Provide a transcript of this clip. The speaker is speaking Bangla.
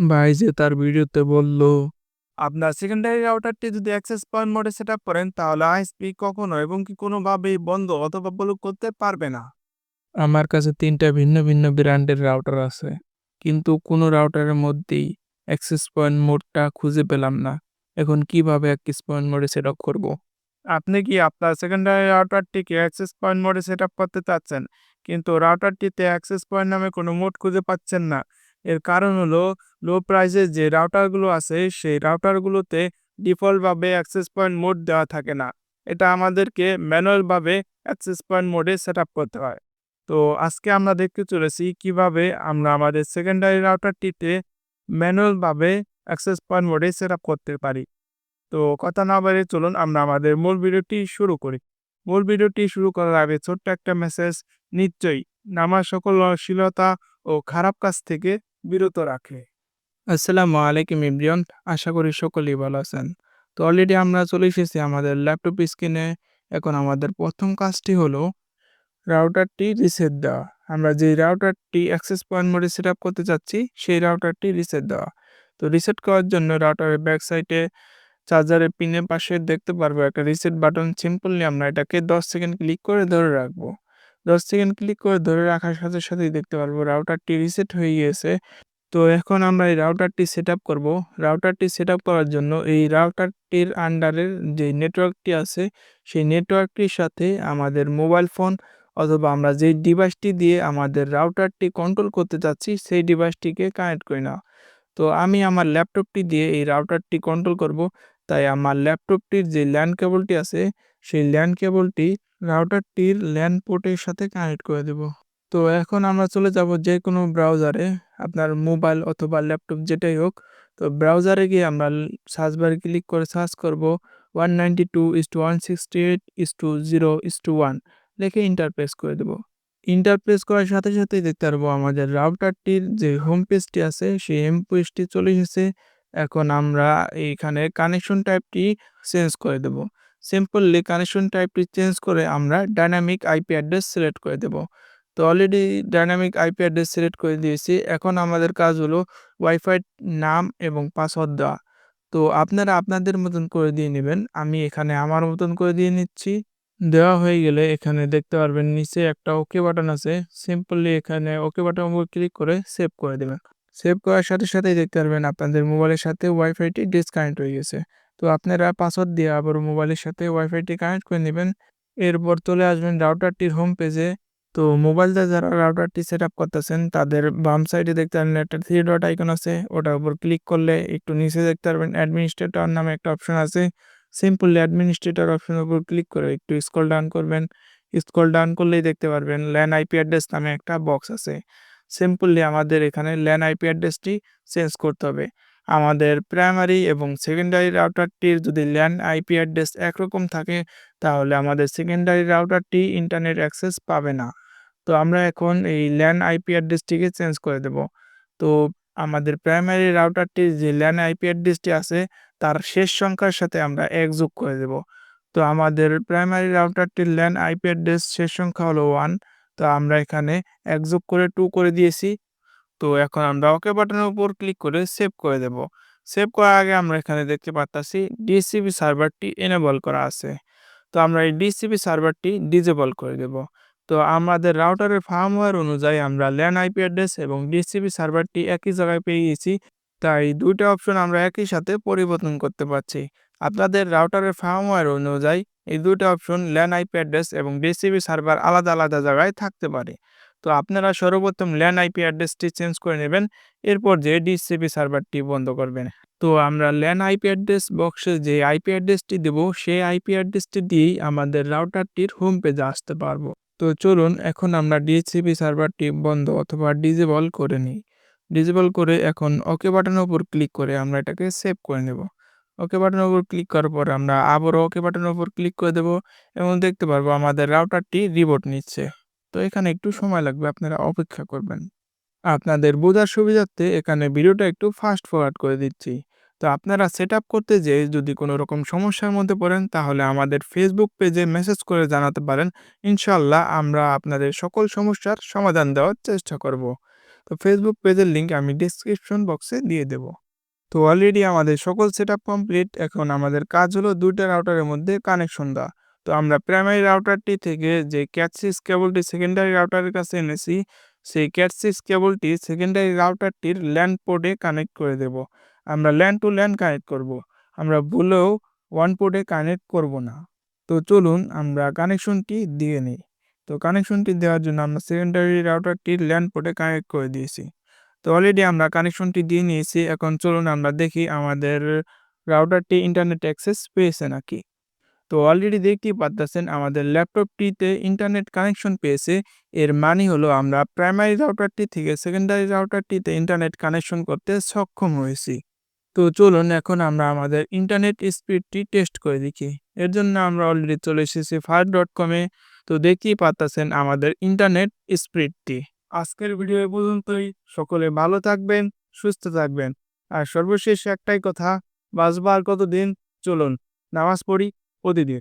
ভাই যে তার ভিডিওতে বলল আপনার সেকেন্ডারি রাউটারটি যদি অ্যাক্সেস পয়েন্ট মোডে সেট আপ করেন তাহলে আইএসপি কখনো এবং কি কোনোভাবেই বন্ধ অথবা ব্লক করতে পারবে না। আমার কাছে তিনটা ভিন্ন ভিন্ন ব্র্যান্ডের রাউটার আছে কিন্তু কোনো রাউটারের মধ্যেই অ্যাক্সেস পয়েন্ট মোডটা খুঁজে পেলাম না। এখন কীভাবে অ্যাক্সেস পয়েন্ট মোডে সেট আপ করব? আপনি কি আপনার সেকেন্ডারি রাউটারটিকে অ্যাক্সেস পয়েন্ট মোডে সেট আপ করতে চাচ্ছেন কিন্তু রাউটারটিতে অ্যাক্সেস পয়েন্ট নামে কোনো মোড খুঁজে পাচ্ছেন না। এর কারণ হলো লো প্রাইসের যে রাউটারগুলো আছে, সেই রাউটারগুলোতে ডিফল্টভাবে অ্যাক্সেস পয়েন্ট মোড দেওয়া থাকে না। এটা আমাদেরকে ম্যানুয়ালভাবে অ্যাক্সেস পয়েন্ট মোডে সেট করতে হয়। তো আজকে আমরা দেখতে চলেছি কীভাবে আমরা আমাদের সেকেন্ডারি রাউটারটিতে ম্যানুয়ালভাবে অ্যাক্সেস পয়েন্ট মোডে সেট করতে পারি। তো কথা না বাড়িয়ে চলুন, আমরা আমাদের মূল ভিডিওটি শুরু করি। মূল ভিডিওটি শুরু করার আগে ছোট্ট একটা মেসেজ নিশ্চয়ই। নামার সকল অশ্লীলতা ও খারাপ কাজ থেকে বিরত রাখে। আসসালামু আলাইকুম ইব্রিয়ন আশা করি সকলেই ভালো আছেন। তো অলরেডি আমরা চলে এসেছি আমাদের ল্যাপটপ স্ক্রিনে এখন আমাদের প্রথম কাজটি হলো রাউটারটি রিসেট দেওয়া। আমরা যে রাউটারটি অ্যাক্সেস পয়েন্ট মোডে সেট আপ করতে চাচ্ছি, সেই রাউটারটি রিসেট দেওয়া। তো রিসেট করার জন্য রাউটারের ব্যাক সাইডে চার্জারের পিনের পাশে দেখতে পারব একটা রিসেট বাটন সিম্পলি আমরা এটাকে দশ সেকেন্ড ক্লিক করে ধরে রাখব। দশ সেকেন্ড ক্লিক করে ধরে রাখার সাথে সাথেই দেখতে পারব রাউটারটি রিসেট হয়ে গিয়েছে। তো এখন আমরা এই রাউটারটি সেট আপ করব। রাউটারটি সেট আপ করার জন্য এই রাউটারটির আন্ডারের যে নেটওয়ার্কটি আছে, সেই নেটওয়ার্কটির সাথে আমাদের মোবাইল ফোন অথবা আমরা যে ডিভাইসটি দিয়ে আমাদের রাউটারটি কন্ট্রোল করতে চাচ্ছি, সেই ডিভাইসটিকে কানেক্ট করি না তো আমি আমার ল্যাপটপটি দিয়ে এই রাউটারটি কন্ট্রোল করব। তাই আমার ল্যাপটপটির যে ল্যান্ড কেবলটি আছে, সেই ল্যান্ড কেবলটি রাউটারটির ল্যান্ড পোর্টের সাথে কানেক্ট করে দেব। তো এখন আমরা চলে যাব যে কোনো ব্রাউজারে আপনার মোবাইল অথবা ল্যাপটপ যেটাই হোক। তো ব্রাউজারে গিয়ে আমরা সার্চ বারে ক্লিক করে সার্চ করব one ninety two is two one sixty eight is two zero is two one লিখে ইন্টারপ্রেস করে দেব। ইন্টারপ্রেস করার সাথে সাথেই দেখতে পারব আমাদের রাউটারটির যে হোম পেজটি আছে, সেই হোম পেজটি চলে এসেছে। এখন আমরা এইখানে কানেকশন টাইপটি চেঞ্জ করে দেব। সিম্পললি কানেকশন টাইপটি চেঞ্জ করে আমরা ডাইনামিক আইপি অ্যাড্রেস সিলেক্ট করে দেব। তো already dynamic IP address select করে দিয়েছি। এখন আমাদের কাজ হলো ওয়াইফাই নাম এবং পাসওয়ার্ড দেওয়া। তো আপনারা আপনাদের মতন করে দিয়ে নেবেন। আমি এখানে আমার মতন করে দিয়ে নিচ্ছি। দেওয়া হয়ে গেলে এখানে দেখতে পারবেন নিচে একটা ওকে বাটন আছে। সিম্পলি এখানে ওকে বাটন উপর ক্লিক করে সেভ করে দেবেন। সেভ করার সাথে সাথেই দেখতে পারবেন আপনাদের মোবাইলের সাথে ওয়াইফাইটি ডিসকানেক্ট হয়ে গেছে। তো আপনারা পাসওয়ার্ড দিয়ে আবার মোবাইলের সাথে ওয়াইফাইটি কানেক্ট করে নেবেন। এরপর চলে আসবেন রাউটারটির হোম পেজে তো মোবাইল দিয়ে যারা রাউটারটি সেট আপ করতেছেন, তাদের বাম সাইডে দেখতে পারবেন একটা থ্রি ডট আইকন আছে, ওটার উপর ক্লিক করলে একটু নিচে দেখতে পারবেন অ্যাডমিনিস্ট্রেটর নামে একটা অপশন আছে। সিম্পলি অ্যাডমিনিস্ট্রেটর অপশনের উপর ক্লিক করে একটু স্ক্রল ডাউন করবেন। স্ক্রল ডাউন করলেই দেখতে পারবেন ল্যান আইপি অ্যাড্রেস নামে একটা বক্স আছে। সিম্পলি আমাদের এখানে ল্যান আইপি অ্যাড্রেসটি চেঞ্জ করতে হবে। আমাদের প্রাইমারি এবং সেকেন্ডারি রাউটারটির যদি ল্যান আইপি অ্যাড্রেস একরকম থাকে, তাহলে আমাদের সেকেন্ডারি রাউটারটি ইন্টারনেট অ্যাক্সেস পাবে না। তো আমরা এখন এই ল্যান আইপি অ্যাড্রেসটিকে চেঞ্জ করে দেব। তো আমাদের প্রাইমারি রাউটারটির যে ল্যান আইপি অ্যাড্রেসটি আছে, তার শেষ সংখ্যার সাথে আমরা এক যোগ করে দেব। তো আমাদের প্রাইমারি রাউটারটির ল্যান আইপি অ্যাড্রেস শেষ সংখ্যা হলো ওয়ান তো আমরা এখানে এক যোগ করে টু করে দিয়েছি। তো এখন আমরা ওকে বাটনের উপর ক্লিক করে সেভ করে দেব। সেভ করার আগে আমরা এখানে দেখতে পাচ্ছি ডিসিবি সার্ভারটি এনেবল করা আছে। তো আমরা এই ডিসিবি সার্ভারটি ডিজেবল করে দেব। তো আমাদের রাউটারের ফার্মওয়্যার অনুযায়ী আমরা ল্যান আইপি অ্যাড্রেস এবং ডিসিবি সার্ভারটি একই জায়গায় পেয়ে গেছি। তাই দুইটা অপশন আমরা একই সাথে পরিবর্তন করতে পারছি। আপনাদের রাউটারের ফার্মওয়্যার অনুযায়ী এই দুটো অপশন ল্যান আইপি অ্যাড্রেস এবং ডিসিবি সার্ভার আলাদা আলাদা জায়গায় থাকতে পারে। তো আপনারা সর্বপ্রথম ল্যান আইপি অ্যাড্রেসটি চেঞ্জ করে নেবেন। এরপর যে ডিসিপি সার্ভারটি বন্ধ করবেন। তো আমরা ল্যান আইপি অ্যাড্রেস বক্সে যে আইপি অ্যাড্রেসটি দেব, সেই আইপি অ্যাড্রেসটি দিয়েই আমাদের রাউটারটির হোম পেজে আসতে পারব। তো চলুন, এখন আমরা ডিসিবি সার্ভারটি বন্ধ অথবা ডিজেবল করে নিই। ডিজেবল করে এখন ওকে বাটনের উপর ক্লিক করে আমরা এটাকে সেভ করে নেব। ওকে বাটনের উপর ক্লিক করার পর আমরা আবারও ওকে বাটনের উপর ক্লিক করে দেব এবং দেখতে পারব আমাদের রাউটারটি রিবোট নিচ্ছে। তো এখানে একটু সময় লাগবে, আপনারা অপেক্ষা করবেন। আপনাদের বোঝার সুবিধার্থে এখানে ভিডিওটা একটু ফাস্ট ফরওয়ার্ড করে দিচ্ছি। তো আপনারা সেট করতে যেয়ে যদি কোনো রকম সমস্যার মধ্যে পড়েন, তাহলে আমাদের ফেসবুক পেজে মেসেজ করে জানাতে পারেন। ইনশাল্লাহ আমরা আপনাদের সকল সমস্যার সমাধান দেওয়ার চেষ্টা করব। তো ফেসবুক পেজের লিঙ্ক আমি ডিসক্রিপশন বক্সে দিয়ে দেব। তো অলরেডি আমাদের সকল সেট কমপ্লিট এখন আমাদের কাজ হলো দুইটা রাউটারের মধ্যে কানেকশন দেওয়া। তো আমরা প্রাইমারি রাউটারটি থেকে যে ক্যাটসিস কেবলটি সেকেন্ডারি রাউটারের কাছে এনেছি, সেই ক্যাটসিস কেবলটি সেকেন্ডারি রাউটারটির ল্যান্ড পোর্টে কানেক্ট করে দেব। আমরা ল্যান্ড টু ল্যান্ড কানেক্ট করব। আমরা ভুলেও ওয়ান পোর্টে কানেক্ট করব না। তো চলুন আমরা কানেকশনটি দিয়ে নিই। তো কানেকশনটি দেওয়ার জন্য আমরা সেকেন্ডারি রাউটারটির ল্যান্ড পোর্টে কানেক্ট করে দিয়েছি। তো অলরেডি আমরা কানেকশনটি দিয়ে নিয়েছি। এখন চলুন আমরা দেখি আমাদের রাউটারটি ইন্টারনেট অ্যাক্সেস পেয়েছে নাকি। তো অলরেডি দেখতেই পারতেছেন আমাদের ল্যাপটপটিতে ইন্টারনেট কানেকশন পেয়েছে। এর মানে হলো আমরা প্রাইমারি রাউটারটি থেকে সেকেন্ডারি রাউটারটিতে ইন্টারনেট কানেকশন করতে সক্ষম হয়েছি। তো চলুন এখন আমরা আমাদের ইন্টারনেট স্পিডটি টেস্ট করে দেখি। এর জন্য আমরা অলরেডি চলে এসেছি ফায়ার ডট কমে তো দেখতেই পারতেছেন আমাদের ইন্টারনেট স্পিডটি আজকের ভিডিও পর্যন্তই। সকলে ভালো থাকবেন, সুস্থ থাকবেন। আর সর্বশেষ একটাই কথা, বাঁচবার কতদিন? চলুন, নামাজ পড়ি প্রতিদিন।